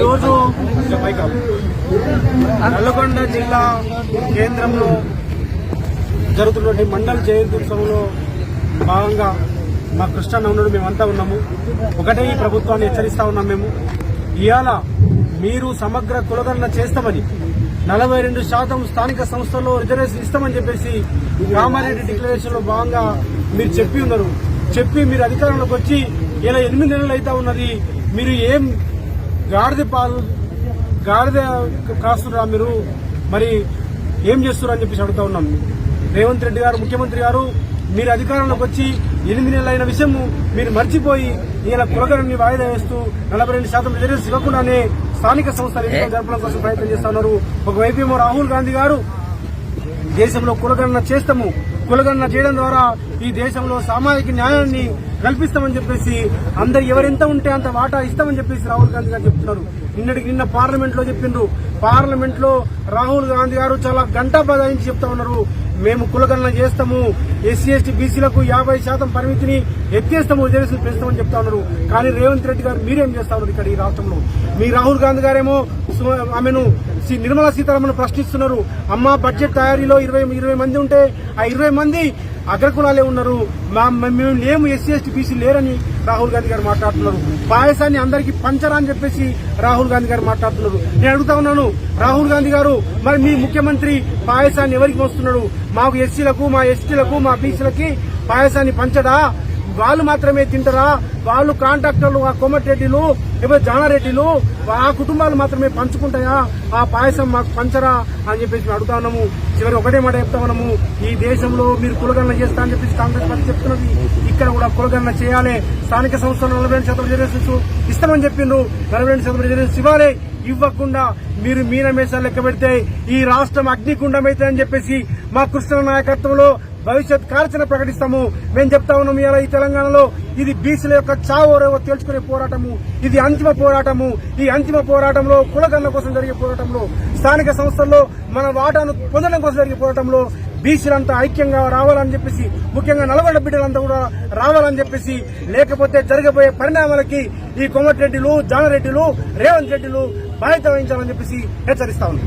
ఈరోజు నల్గొండ జిల్లా కేంద్రంలో జరుగుతున్నటువంటి మండల జయంతి ఉత్సవంలో భాగంగా మా కృష్ణనవనుడు మేమంతా ఉన్నాము. ఒకటే ఈ ప్రభుత్వాన్ని హెచ్చరిస్తా ఉన్నాం మేము. ఇవాళ మీరు సమగ్ర కులగణన చేస్తామని నలభై రెండు శాతం స్థానిక సంస్థల్లో రిజర్వేషన్ ఇస్తామని చెప్పేసి కామారెడ్డి డిక్లరేషన్లో భాగంగా మీరు చెప్పి ఉన్నారు. చెప్పి మీరు అధికారంలోకి వచ్చి ఇలా ఎనిమిది నెలలు అయితే ఉన్నది మీరు ఏం గాడిద పాలు గాడిద కాస్తురా మీరు? మరి ఏం చేస్తున్నారు అని చెప్పేసి అడుగుతా ఉన్నాం. రేవంత్ రెడ్డి గారు ముఖ్యమంత్రి గారు మీరు అధికారంలోకి వచ్చి ఎనిమిది నెలలు అయిన విషయం మీరు మర్చిపోయి ఇలా కులగణని వాయిదా వేస్తూ నలభై రెండు శాతం రిజర్వేషన్ ఇవ్వకుండానే స్థానిక సంస్థలు ఎన్నికలు జరపడం కోసం ప్రయత్నం చేస్తా ఉన్నారు ఒకవైపు ఏమో రాహుల్ గాంధీ గారు దేశంలో కులగణన చేస్తాము. కులగణన చేయడం ద్వారా ఈ దేశంలో సామాజిక న్యాయాన్ని కల్పిస్తామని చెప్పేసి అందరు ఎవరెంత ఉంటే అంత వాటా ఇస్తామని చెప్పేసి రాహుల్ గాంధీ గారు చెప్తున్నారు. నిన్నటికి నిన్న పార్లమెంట్లో చెప్పిండ్రు. పార్లమెంట్లో రాహుల్ గాంధీ గారు చాలా గంటా బదాయించి చెప్తా ఉన్నారు. మేము కులగణన చేస్తాము. ఎస్సీ ఎస్టీ బీసీలకు యాభై శాతం పరిమితిని ఎత్తేస్తాము రిజర్వేషన్ పెంచుతామని చెప్తా ఉన్నారు. కానీ రేవంత్ రెడ్డి గారు మీరేం చేస్తా ఉన్నారు ఇక్కడ ఈ రాష్ట్రంలో? మీ రాహుల్ గాంధీ గారేమో ఆమెను శ్రీ నిర్మలా సీతారామన్ ప్రశ్నిస్తున్నారు. అమ్మ బడ్జెట్ తయారీలో ఇరవై ఇరవై మంది ఉంటే ఆ ఇరవై మంది అగ్రకులాలే ఉన్నారు. మా మేము లేము ఎస్సీ ఎస్టీ బీసీ లేరని రాహుల్ గాంధీ గారు మాట్లాడుతున్నారు. పాయసాన్ని అందరికీ పంచరా అని చెప్పేసి రాహుల్ గాంధీ గారు మాట్లాడుతున్నారు. నేను అడుగుతా ఉన్నాను రాహుల్ గాంధీ గారు మరి మీ ముఖ్యమంత్రి పాయసాన్ని ఎవరికి వస్తున్నాడు మాకు ఎస్సీలకు మా ఎస్టీలకు మా బీసీలకి పాయసాన్ని పంచడా? వాళ్ళు మాత్రమే తింటారా? వాళ్ళు కాంట్రాక్టర్లు ఆ కొమ్మటిరెడ్డిలు లేకపోతే జానారెడ్డిలు ఆ కుటుంబాలు మాత్రమే పంచుకుంటాయా? ఆ పాయసం మాకు పంచరా? అని చెప్పేసి మేము అడుగుతా ఉన్నాము. చివరి ఒకటే మాట చెప్తా ఉన్నాము. ఈ దేశంలో మీరు కులగణన చేస్తా అని చెప్పేసి కాంగ్రెస్ పార్టీ చెప్తున్నది. ఇక్కడ కూడా కులగణన చేయాలి. స్థానిక సంస్థలు నలభై రెండు శాతం రిజర్వేషన్స్ ఇస్తామని చెప్పిండ్రు. నలభై రెండు శాతం రిజర్వేషన్స్ ఇవ్వాలి. ఇవ్వకుండా మీరు మీనమేషాలు లెక్క పెడితే ఈ రాష్ట్రం అగ్నికుండమైతే అని చెప్పేసి మా కృష్ణ నాయకత్వంలో భవిష్యత్ కాల్చన ప్రకటిస్తాము. మేము చెప్తా ఉన్నాం ఇలా ఈ తెలంగాణలో ఇది బీసీల యొక్క చావోరేవో తేల్చుకునే పోరాటము. ఇది అంతిమ పోరాటము. ఈ అంతిమ పోరాటంలో కులగన్న కోసం జరిగే పోరాటంలో స్థానిక సంస్థల్లో మన వాటాను పొందడం కోసం జరిగే పోరాటంలో బీసీలంతా ఐక్యంగా రావాలని చెప్పేసి ముఖ్యంగా నల్గొండ బిడ్డలంతా కూడా రావాలని చెప్పేసి లేకపోతే జరగబోయే పరిణామాలకి ఈ కొమ్మటిరెడ్డిలు జానరెడ్డిలు రేవంత్ రెడ్డిలు బాధ్యత వహించాలని చెప్పేసి హెచ్చరిస్తా ఉన్నాం.